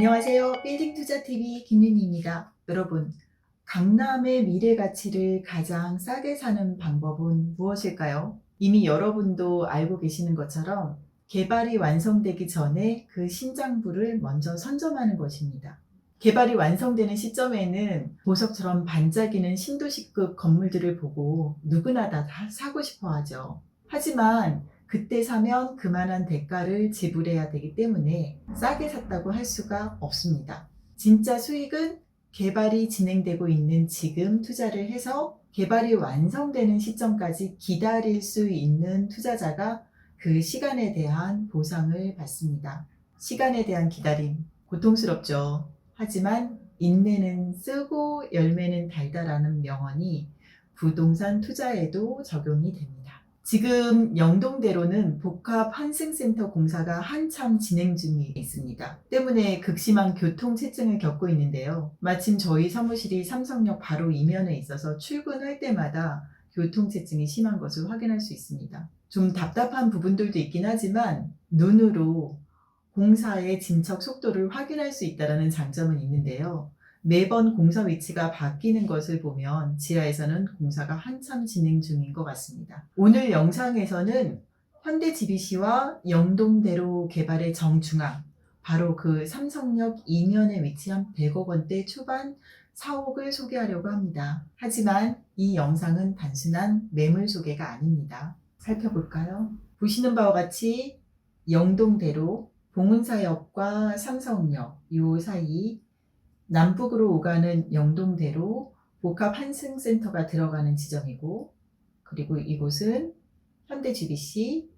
안녕하세요. 빌딩 투자 TV 김윤희입니다. 여러분, 강남의 미래 가치를 가장 싸게 사는 방법은 무엇일까요? 이미 여러분도 알고 계시는 것처럼 개발이 완성되기 전에 그 신장부를 먼저 선점하는 것입니다. 개발이 완성되는 시점에는 보석처럼 반짝이는 신도시급 건물들을 보고 누구나 다 사고 싶어 하죠. 하지만 그때 사면 그만한 대가를 지불해야 되기 때문에 싸게 샀다고 할 수가 없습니다. 진짜 수익은 개발이 진행되고 있는 지금 투자를 해서 개발이 완성되는 시점까지 기다릴 수 있는 투자자가 그 시간에 대한 보상을 받습니다. 시간에 대한 기다림, 고통스럽죠. 하지만 인내는 쓰고 열매는 달다라는 명언이 부동산 투자에도 적용이 됩니다. 지금 영동대로는 복합 환승센터 공사가 한참 진행 중에 있습니다. 때문에 극심한 교통 체증을 겪고 있는데요. 마침 저희 사무실이 삼성역 바로 이면에 있어서 출근할 때마다 교통체증이 심한 것을 확인할 수 있습니다. 좀 답답한 부분들도 있긴 하지만 눈으로 공사의 진척 속도를 확인할 수 있다는 장점은 있는데요. 매번 공사 위치가 바뀌는 것을 보면 지하에서는 공사가 한참 진행 중인 것 같습니다. 오늘 영상에서는 현대 GBC와 영동대로 개발의 정중앙, 바로 그 삼성역 이면에 위치한 100억 원대 초반 사옥을 소개하려고 합니다. 하지만 이 영상은 단순한 매물 소개가 아닙니다. 살펴볼까요? 보시는 바와 같이 영동대로 봉은사역과 삼성역 요 사이 남북으로 오가는 영동대로 복합 한승센터가 들어가는 지점이고 그리고 이곳은 현대 GBC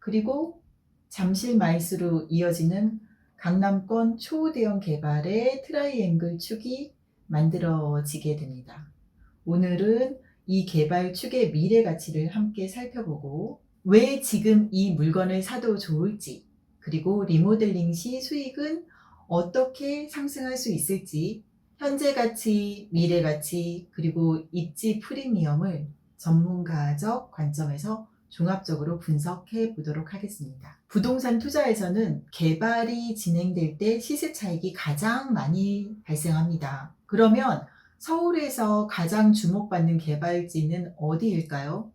그리고 잠실 마이스로 이어지는 강남권 초대형 개발의 트라이앵글 축이 만들어지게 됩니다. 오늘은 이 개발 축의 미래 가치를 함께 살펴보고 왜 지금 이 물건을 사도 좋을지 그리고 리모델링 시 수익은 어떻게 상승할 수 있을지 현재 가치, 미래 가치, 그리고 입지 프리미엄을 전문가적 관점에서 종합적으로 분석해 보도록 하겠습니다. 부동산 투자에서는 개발이 진행될 때 시세 차익이 가장 많이 발생합니다. 그러면 서울에서 가장 주목받는 개발지는 어디일까요?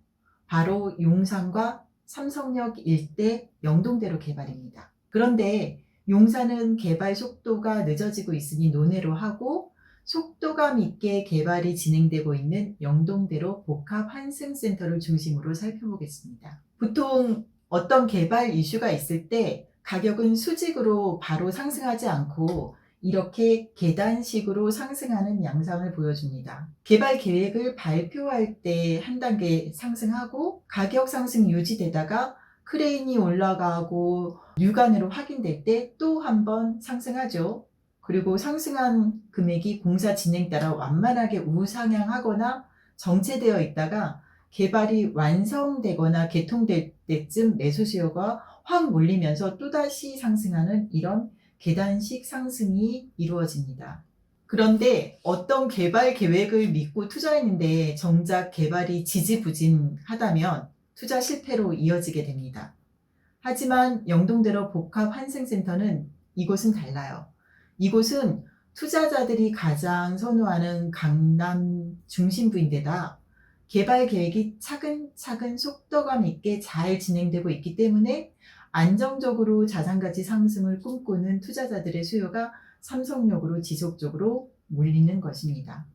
바로 용산과 삼성역 일대 영동대로 개발입니다. 그런데 용산은 개발 속도가 늦어지고 있으니 논외로 하고 속도감 있게 개발이 진행되고 있는 영동대로 복합 환승센터를 중심으로 살펴보겠습니다. 보통 어떤 개발 이슈가 있을 때 가격은 수직으로 바로 상승하지 않고 이렇게 계단식으로 상승하는 양상을 보여줍니다. 개발 계획을 발표할 때 한 단계 상승하고 가격 상승 유지되다가 크레인이 올라가고 육안으로 확인될 때 또 한 번 상승하죠. 그리고 상승한 금액이 공사 진행 따라 완만하게 우상향하거나 정체되어 있다가 개발이 완성되거나 개통될 때쯤 매수 수요가 확 몰리면서 또다시 상승하는 이런 계단식 상승이 이루어집니다. 그런데 어떤 개발 계획을 믿고 투자했는데 정작 개발이 지지부진하다면 투자 실패로 이어지게 됩니다. 하지만 영동대로 복합 환승센터는 이곳은 달라요. 이곳은 투자자들이 가장 선호하는 강남 중심부인데다 개발 계획이 차근차근 속도감 있게 잘 진행되고 있기 때문에 안정적으로 자산가치 상승을 꿈꾸는 투자자들의 수요가 삼성역으로 지속적으로 몰리는 것입니다.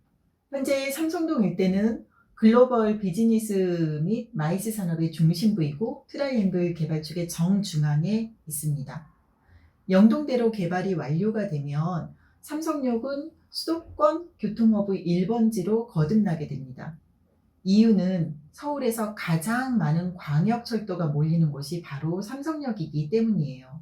현재 삼성동 일대는 글로벌 비즈니스 및 마이스 산업의 중심부이고 트라이앵글 개발축의 정중앙에 있습니다. 영동대로 개발이 완료가 되면 삼성역은 수도권 교통허브 1번지로 거듭나게 됩니다. 이유는 서울에서 가장 많은 광역철도가 몰리는 곳이 바로 삼성역이기 때문이에요.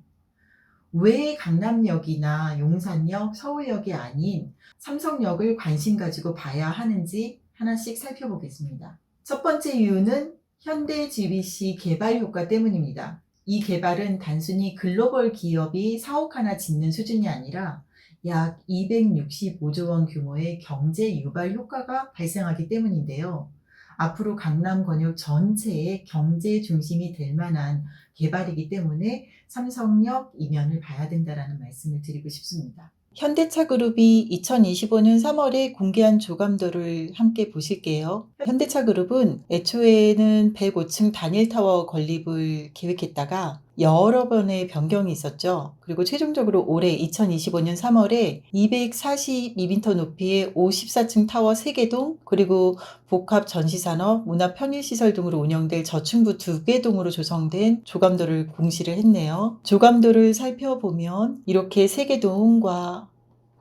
왜 강남역이나 용산역, 서울역이 아닌 삼성역을 관심 가지고 봐야 하는지 하나씩 살펴보겠습니다. 첫 번째 이유는 현대 GBC 개발 효과 때문입니다. 이 개발은 단순히 글로벌 기업이 사옥 하나 짓는 수준이 아니라 약 265조 원 규모의 경제 유발 효과가 발생하기 때문인데요. 앞으로 강남 권역 전체의 경제 중심이 될 만한 개발이기 때문에 삼성역 이면을 봐야 된다라는 말씀을 드리고 싶습니다. 현대차 그룹이 2025년 3월에 공개한 조감도를 함께 보실게요. 현대차 그룹은 애초에는 105층 단일타워 건립을 계획했다가 여러 번의 변경이 있었죠. 그리고 최종적으로 올해 2025년 3월에 242m 높이의 54층 타워 3개 동, 그리고 복합 전시산업, 문화 편의시설 등으로 운영될 저층부 2개 동으로 조성된 조감도를 공시를 했네요. 조감도를 살펴보면 이렇게 3개 동과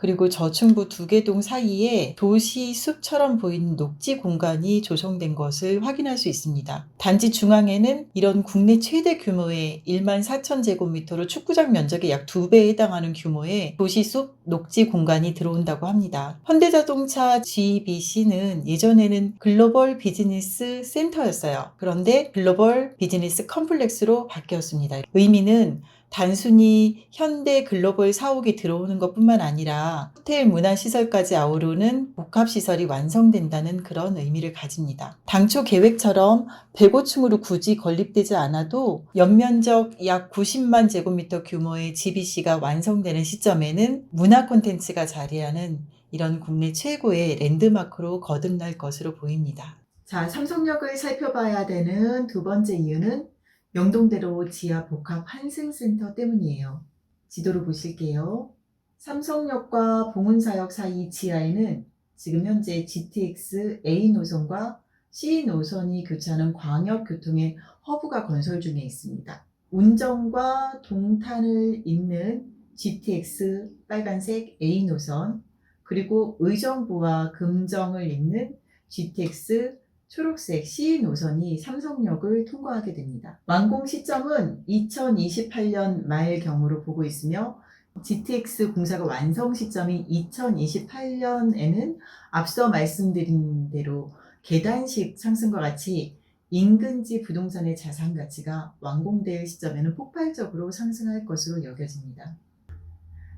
그리고 저층부 두 개 동 사이에 도시 숲처럼 보이는 녹지 공간이 조성된 것을 확인할 수 있습니다. 단지 중앙에는 이런 국내 최대 규모의 1만 4천 제곱미터로 축구장 면적의 약 2배에 해당하는 규모의 도시 숲 녹지 공간이 들어온다고 합니다. 현대자동차 GBC는 예전에는 글로벌 비즈니스 센터였어요. 그런데 글로벌 비즈니스 컴플렉스로 바뀌었습니다. 의미는 단순히 현대 글로벌 사옥이 들어오는 것 뿐만 아니라 호텔 문화시설까지 아우르는 복합시설이 완성된다는 그런 의미를 가집니다. 당초 계획처럼 105층으로 굳이 건립되지 않아도 연면적 약 90만 제곱미터 규모의 GBC가 완성되는 시점에는 문화 콘텐츠가 자리하는 이런 국내 최고의 랜드마크로 거듭날 것으로 보입니다. 자, 삼성역을 살펴봐야 되는 두 번째 이유는 영동대로 지하 복합 환승센터 때문이에요. 지도를 보실게요. 삼성역과 봉은사역 사이 지하에는 지금 현재 GTX A 노선과 C 노선이 교차하는 광역교통의 허브가 건설 중에 있습니다. 운정과 동탄을 잇는 GTX 빨간색 A 노선, 그리고 의정부와 금정을 잇는 GTX 초록색 C 노선이 삼성역을 통과하게 됩니다. 완공 시점은 2028년 말 경으로 보고 있으며 GTX 공사가 완성 시점인 2028년에는 앞서 말씀드린 대로 계단식 상승과 같이 인근지 부동산의 자산 가치가 완공될 시점에는 폭발적으로 상승할 것으로 여겨집니다.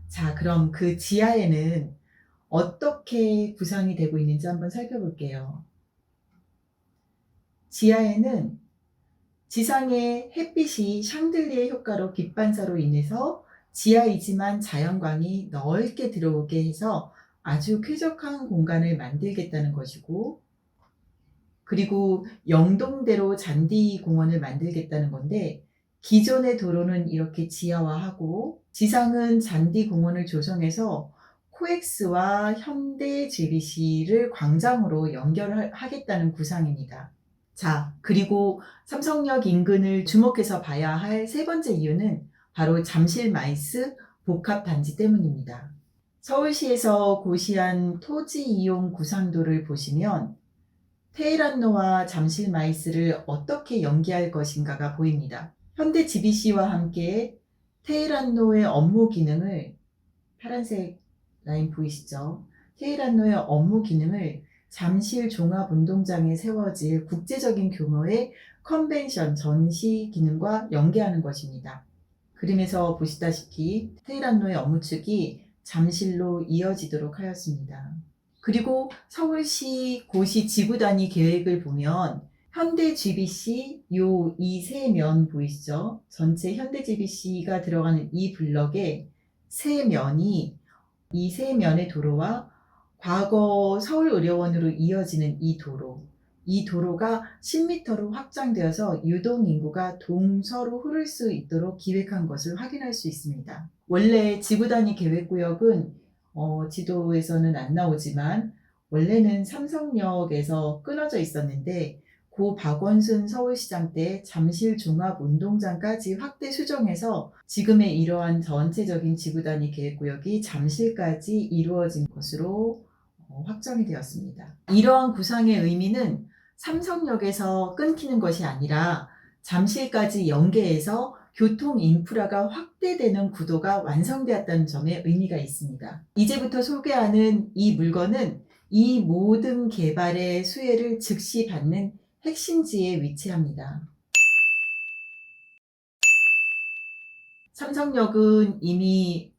자, 그럼 그 지하에는 어떻게 구상이 되고 있는지 한번 살펴볼게요. 지하에는 지상의 햇빛이 샹들리의 효과로 빛 반사로 인해서 지하이지만 자연광이 넓게 들어오게 해서 아주 쾌적한 공간을 만들겠다는 것이고 그리고 영동대로 잔디 공원을 만들겠다는 건데 기존의 도로는 이렇게 지하화하고 지상은 잔디 공원을 조성해서 코엑스와 현대 GBC를 광장으로 연결하겠다는 구상입니다. 자, 그리고 삼성역 인근을 주목해서 봐야 할 세 번째 이유는 바로 잠실 마이스 복합 단지 때문입니다. 서울시에서 고시한 토지 이용 구상도를 보시면 테헤란노와 잠실 마이스를 어떻게 연계할 것인가가 보입니다. 현대 GBC와 함께 테헤란노의 업무 기능을 파란색 라인 보이시죠? 테헤란노의 업무 기능을 잠실 종합운동장에 세워질 국제적인 규모의 컨벤션 전시 기능과 연계하는 것입니다. 그림에서 보시다시피 테헤란노의 업무축이 잠실로 이어지도록 하였습니다. 그리고 서울시 고시 지구 단위 계획을 보면 현대 GBC 요 이 세 면 보이시죠? 전체 현대 GBC가 들어가는 이 블럭의 세 면이 이 세 면의 도로와 과거 서울의료원으로 이어지는 이 도로, 이 도로가 10m로 확장되어서 유동 인구가 동서로 흐를 수 있도록 기획한 것을 확인할 수 있습니다. 원래 지구 단위 계획 구역은 어, 지도에서는 안 나오지만 원래는 삼성역에서 끊어져 있었는데 고 박원순 서울시장 때 잠실 종합운동장까지 확대 수정해서 지금의 이러한 전체적인 지구 단위 계획 구역이 잠실까지 이루어진 것으로 어, 확정이 되었습니다. 이러한 구상의 의미는 삼성역에서 끊기는 것이 아니라 잠실까지 연계해서 교통 인프라가 확대되는 구도가 완성되었다는 점에 의미가 있습니다. 이제부터 소개하는 이 물건은 이 모든 개발의 수혜를 즉시 받는 핵심지에 위치합니다. 삼성역은 이미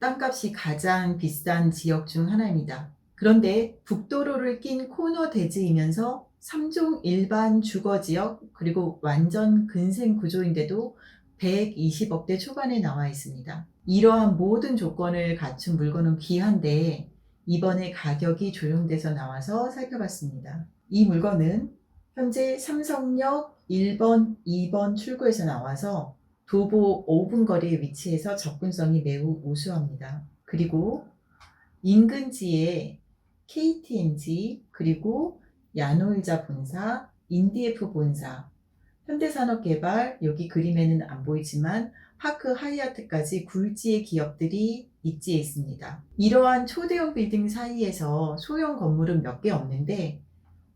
땅값이 가장 비싼 지역 중 하나입니다. 그런데 북도로를 낀 코너 대지이면서 3종 일반 주거 지역 그리고 완전 근생 구조인데도 120억대 초반에 나와 있습니다. 이러한 모든 조건을 갖춘 물건은 귀한데 이번에 가격이 조정돼서 나와서 살펴봤습니다. 이 물건은 현재 삼성역 1번, 2번 출구에서 나와서 도보 5분 거리에 위치해서 접근성이 매우 우수합니다. 그리고 인근지에 KTNG 그리고 야노일자 본사, 인디에프 본사, 현대산업개발 여기 그림에는 안 보이지만 파크 하이아트까지 굴지의 기업들이 입지해 있습니다. 이러한 초대형 빌딩 사이에서 소형 건물은 몇 개 없는데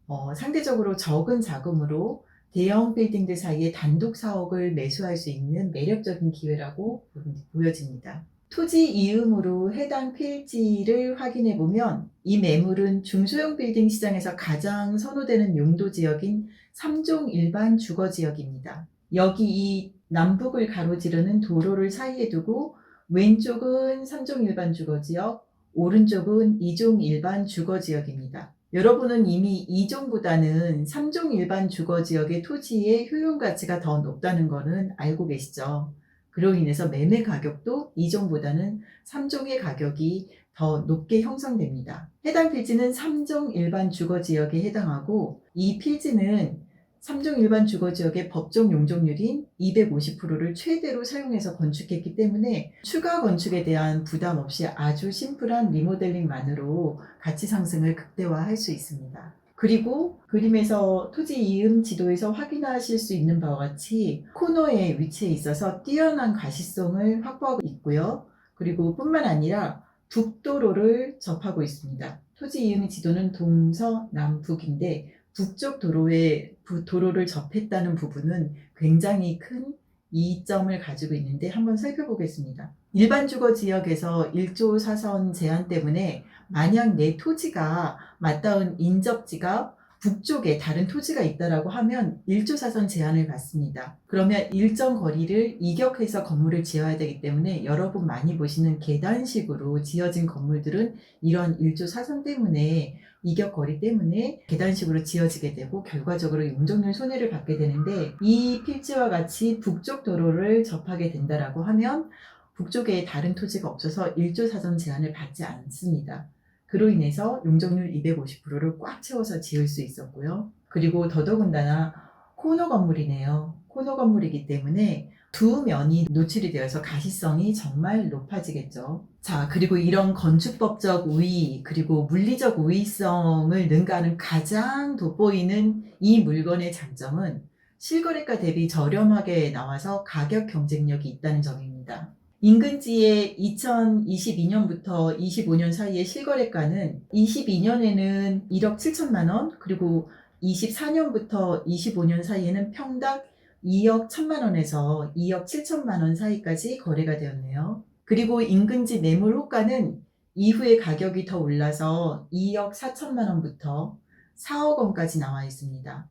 어, 상대적으로 적은 자금으로 대형 빌딩들 사이에 단독 사옥을 매수할 수 있는 매력적인 기회라고 보- 보여집니다. 토지 이음으로 해당 필지를 확인해 보면 이 매물은 중소형 빌딩 시장에서 가장 선호되는 용도 지역인 3종 일반 주거 지역입니다. 여기 이 남북을 가로지르는 도로를 사이에 두고 왼쪽은 3종 일반 주거 지역, 오른쪽은 2종 일반 주거 지역입니다. 여러분은 이미 2종보다는 3종 일반 주거 지역의 토지의 효용 가치가 더 높다는 것은 알고 계시죠? 그로 인해서 매매 가격도 2종보다는 3종의 가격이 더 높게 형성됩니다. 해당 필지는 3종 일반 주거 지역에 해당하고 이 필지는 3종 일반 주거 지역의 법정 용적률인 250%를 최대로 사용해서 건축했기 때문에 추가 건축에 대한 부담 없이 아주 심플한 리모델링만으로 가치 상승을 극대화할 수 있습니다. 그리고 그림에서 토지 이음 지도에서 확인하실 수 있는 바와 같이 코너에 위치해 있어서 뛰어난 가시성을 확보하고 있고요. 그리고 뿐만 아니라 북도로를 접하고 있습니다. 토지 이음 지도는 동서남북인데 북쪽 도로에 부- 도로를 접했다는 부분은 굉장히 큰 이점을 가지고 있는데 한번 살펴보겠습니다. 일반 주거 지역에서 1조 사선 제한 때문에 만약 내 토지가 맞닿은 인접지가 북쪽에 다른 토지가 있다라고 하면 1조 사선 제한을 받습니다. 그러면 일정 거리를 이격해서 건물을 지어야 되기 때문에 여러분 많이 보시는 계단식으로 지어진 건물들은 이런 1조 사선 때문에 이격 거리 때문에 계단식으로 지어지게 되고 결과적으로 용적률 손해를 받게 되는데 이 필지와 같이 북쪽 도로를 접하게 된다라고 하면 북쪽에 다른 토지가 없어서 1조 사선 제한을 받지 않습니다. 그로 인해서 용적률 250%를 꽉 채워서 지을 수 있었고요. 그리고 더더군다나 코너 건물이네요. 코너 건물이기 때문에 두 면이 노출이 되어서 가시성이 정말 높아지겠죠. 자, 그리고 이런 건축법적 우위, 그리고 물리적 우위성을 능가하는 가장 돋보이는 이 물건의 장점은 실거래가 대비 저렴하게 나와서 가격 경쟁력이 있다는 점입니다. 인근지의 2022년부터 25년 사이의 실거래가는 22년에는 1억 7천만 원, 그리고 24년부터 25년 사이에는 평당 2억 1천만 원에서 2억 7천만 원 사이까지 거래가 되었네요. 그리고 인근지 매물 호가는 이후에 가격이 더 올라서 2억 4천만 원부터 4억 원까지 나와 있습니다.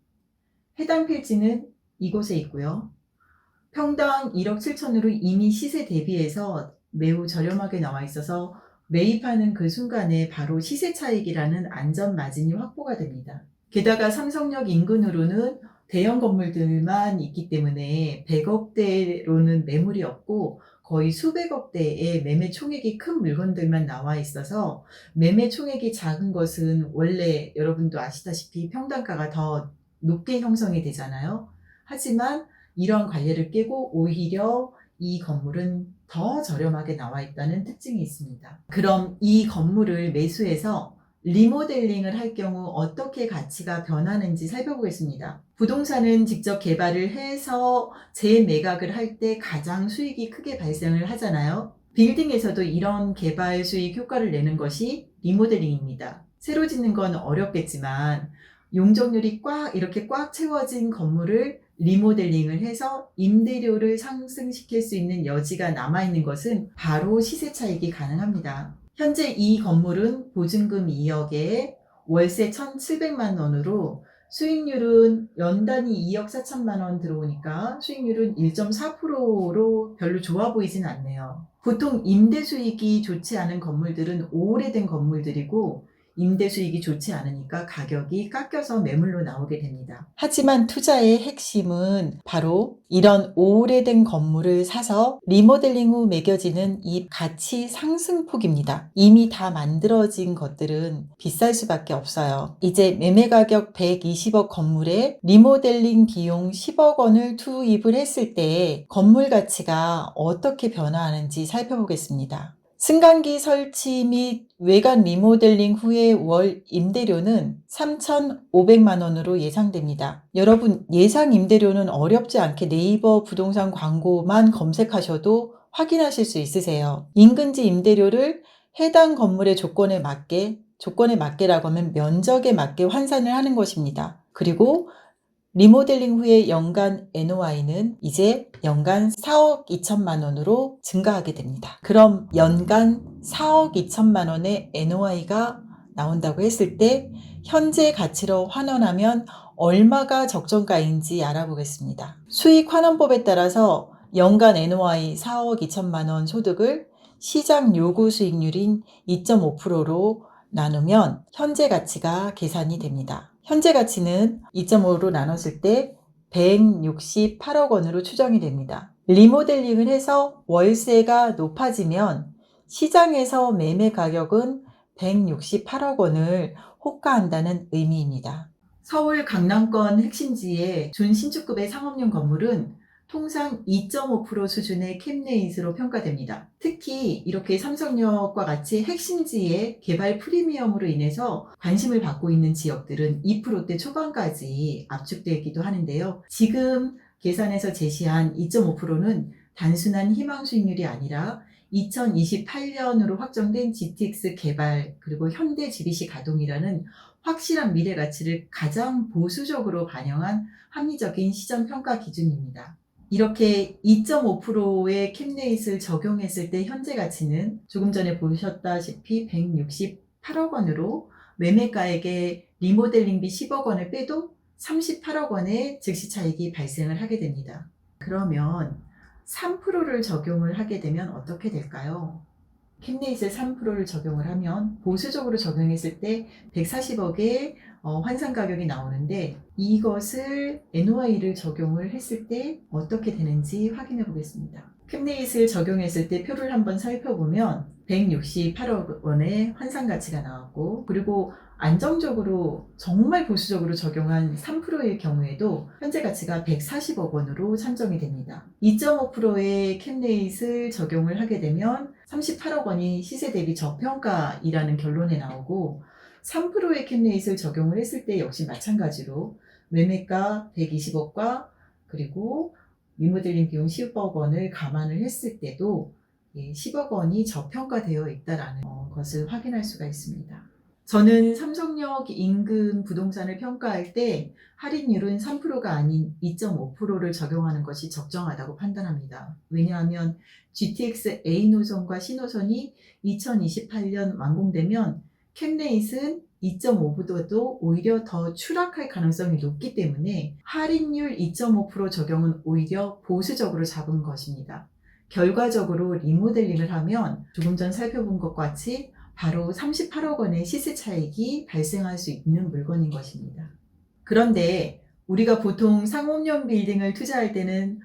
해당 필지는 이곳에 있고요. 평당 1억 7천으로 이미 시세 대비해서 매우 저렴하게 나와 있어서 매입하는 그 순간에 바로 시세 차익이라는 안전 마진이 확보가 됩니다. 게다가 삼성역 인근으로는 대형 건물들만 있기 때문에 100억대로는 매물이 없고 거의 수백억 대의 매매 총액이 큰 물건들만 나와 있어서 매매 총액이 작은 것은 원래 여러분도 아시다시피 평단가가 더 높게 형성이 되잖아요. 하지만 이런 관례를 깨고 오히려 이 건물은 더 저렴하게 나와 있다는 특징이 있습니다. 그럼 이 건물을 매수해서 리모델링을 할 경우 어떻게 가치가 변하는지 살펴보겠습니다. 부동산은 직접 개발을 해서 재매각을 할 때 가장 수익이 크게 발생을 하잖아요. 빌딩에서도 이런 개발 수익 효과를 내는 것이 리모델링입니다. 새로 짓는 건 어렵겠지만 용적률이 꽉 이렇게 꽉 채워진 건물을 리모델링을 해서 임대료를 상승시킬 수 있는 여지가 남아있는 것은 바로 시세 차익이 가능합니다. 현재 이 건물은 보증금 2억에 월세 1,700만 원으로 수익률은 연단위 2억 4천만 원 들어오니까 수익률은 1.4%로 별로 좋아 보이진 않네요. 보통 임대 수익이 좋지 않은 건물들은 오래된 건물들이고 임대 수익이 좋지 않으니까 가격이 깎여서 매물로 나오게 됩니다. 하지만 투자의 핵심은 바로 이런 오래된 건물을 사서 리모델링 후 매겨지는 이 가치 상승폭입니다. 이미 다 만들어진 것들은 비쌀 수밖에 없어요. 이제 매매 가격 120억 건물에 리모델링 비용 10억 원을 투입을 했을 때 건물 가치가 어떻게 변화하는지 살펴보겠습니다. 승강기 설치 및 외관 리모델링 후의 월 임대료는 3,500만 원으로 예상됩니다. 여러분, 예상 임대료는 어렵지 않게 네이버 부동산 광고만 검색하셔도 확인하실 수 있으세요. 인근지 임대료를 해당 건물의 조건에 맞게, 조건에 맞게라고 하면 면적에 맞게 환산을 하는 것입니다. 그리고 리모델링 후의 연간 NOI는 이제 연간 4억 2천만 원으로 증가하게 됩니다. 그럼 연간 4억 2천만 원의 NOI가 나온다고 했을 때 현재 가치로 환원하면 얼마가 적정가인지 알아보겠습니다. 수익 환원법에 따라서 연간 NOI 4억 2천만 원 소득을 시장 요구 수익률인 2.5%로 나누면 현재 가치가 계산이 됩니다. 현재 가치는 2.5로 나눴을 때 168억 원으로 추정이 됩니다. 리모델링을 해서 월세가 높아지면 시장에서 매매 가격은 168억 원을 호가한다는 의미입니다. 서울 강남권 핵심지의 준신축급의 상업용 건물은 통상 2.5% 수준의 캡레이트로 평가됩니다. 특히 이렇게 삼성역과 같이 핵심지의 개발 프리미엄으로 인해서 관심을 받고 있는 지역들은 2%대 초반까지 압축되기도 하는데요. 지금 계산에서 제시한 2.5%는 단순한 희망 수익률이 아니라 2028년으로 확정된 GTX 개발 그리고 현대 GBC 가동이라는 확실한 미래 가치를 가장 보수적으로 반영한 합리적인 시장 평가 기준입니다. 이렇게 2.5%의 캡레이트를 적용했을 때 현재 가치는 조금 전에 보셨다시피 168억 원으로 매매가액의 리모델링비 10억 원을 빼도 38억 원의 즉시 차익이 발생을 하게 됩니다. 그러면 3%를 적용을 하게 되면 어떻게 될까요? 캡레이트 3%를 적용을 하면 보수적으로 적용했을 때 140억의 어, 환산 가격이 나오는데 이것을 NOI를 적용을 했을 때 어떻게 되는지 확인해 보겠습니다. 캡레이트를 적용했을 때 표를 한번 살펴보면 168억 원의 환산 가치가 나왔고 그리고 안정적으로 정말 보수적으로 적용한 3%의 경우에도 현재 가치가 140억 원으로 산정이 됩니다. 2.5%의 캡레이트를 적용을 하게 되면 38억 원이 시세 대비 저평가이라는 결론에 나오고 3%의 캡레이트를 적용을 했을 때 역시 마찬가지로 매매가 120억과 그리고 리모델링 비용 10억 원을 감안을 했을 때도 10억 원이 저평가되어 있다라는 어, 것을 확인할 수가 있습니다. 저는 삼성역 인근 부동산을 평가할 때 할인율은 3%가 아닌 2.5%를 적용하는 것이 적정하다고 판단합니다. 왜냐하면 GTX A 노선과 C 노선이 2028년 완공되면 캡레이트는 2.5보다도 오히려 더 추락할 가능성이 높기 때문에 할인율 2.5% 적용은 오히려 보수적으로 잡은 것입니다. 결과적으로 리모델링을 하면 조금 전 살펴본 것과 같이 바로 38억 원의 시세 차익이 발생할 수 있는 물건인 것입니다. 그런데 우리가 보통 상업용 빌딩을 투자할 때는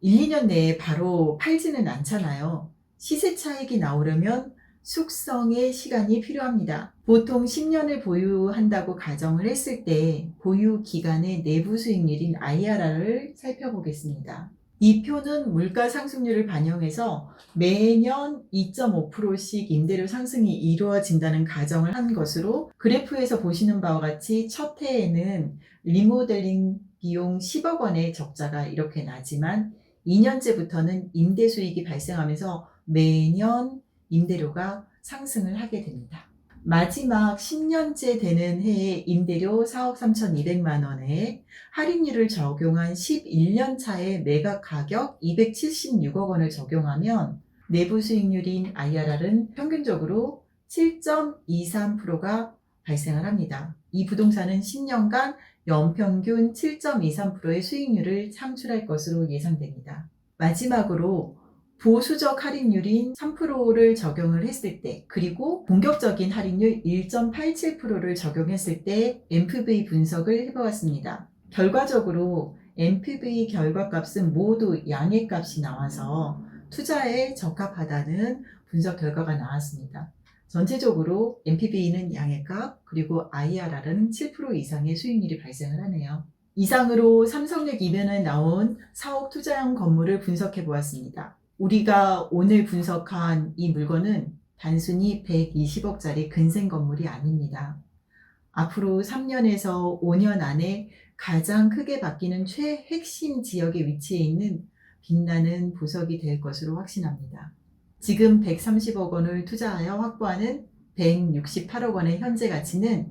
1, 2년 내에 바로 팔지는 않잖아요. 시세 차익이 나오려면 숙성의 시간이 필요합니다. 보통 10년을 보유한다고 가정을 했을 때 보유 기간의 내부 수익률인 IRR을 살펴보겠습니다. 이 표는 물가 상승률을 반영해서 매년 2.5%씩 임대료 상승이 이루어진다는 가정을 한 것으로 그래프에서 보시는 바와 같이 첫 해에는 리모델링 비용 10억 원의 적자가 이렇게 나지만 2년째부터는 임대 수익이 발생하면서 매년 임대료가 상승을 하게 됩니다. 마지막 10년째 되는 해에 임대료 4억 3,200만 원에 할인율을 적용한 11년 차의 매각 가격 276억 원을 적용하면 내부 수익률인 IRR은 평균적으로 7.23%가 발생을 합니다. 이 부동산은 10년간 연평균 7.23%의 수익률을 창출할 것으로 예상됩니다. 마지막으로 보수적 할인율인 3%를 적용을 했을 때, 그리고 공격적인 할인율 1.87%를 적용했을 때 MPV 분석을 해보았습니다. 결과적으로 MPV 결과값은 모두 양해값이 나와서 투자에 적합하다는 분석 결과가 나왔습니다. 전체적으로 MPV는 양해값, 그리고 IRR은 7% 이상의 수익률이 발생을 하네요. 이상으로 삼성역 이변에 나온 4억 투자형 건물을 분석해 보았습니다. 우리가 오늘 분석한 이 물건은 단순히 120억짜리 근생 건물이 아닙니다. 앞으로 3년에서 5년 안에 가장 크게 바뀌는 최핵심 지역에 위치해 있는 빛나는 보석이 될 것으로 확신합니다. 지금 130억 원을 투자하여 확보하는 168억 원의 현재 가치는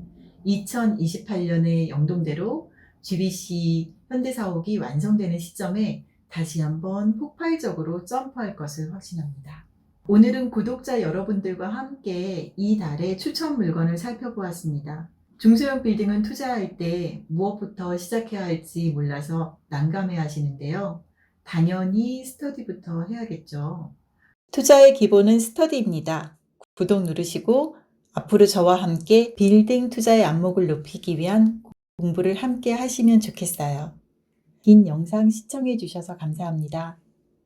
2028년의 영동대로 GBC 현대사옥이 완성되는 시점에 다시 한번 폭발적으로 점프할 것을 확신합니다. 오늘은 구독자 여러분들과 함께 이 달의 추천 물건을 살펴보았습니다. 중소형 빌딩은 투자할 때 무엇부터 시작해야 할지 몰라서 난감해 하시는데요. 당연히 스터디부터 해야겠죠. 투자의 기본은 스터디입니다. 구독 누르시고 앞으로 저와 함께 빌딩 투자의 안목을 높이기 위한 공부를 함께 하시면 좋겠어요. 긴 영상 시청해 주셔서 감사합니다.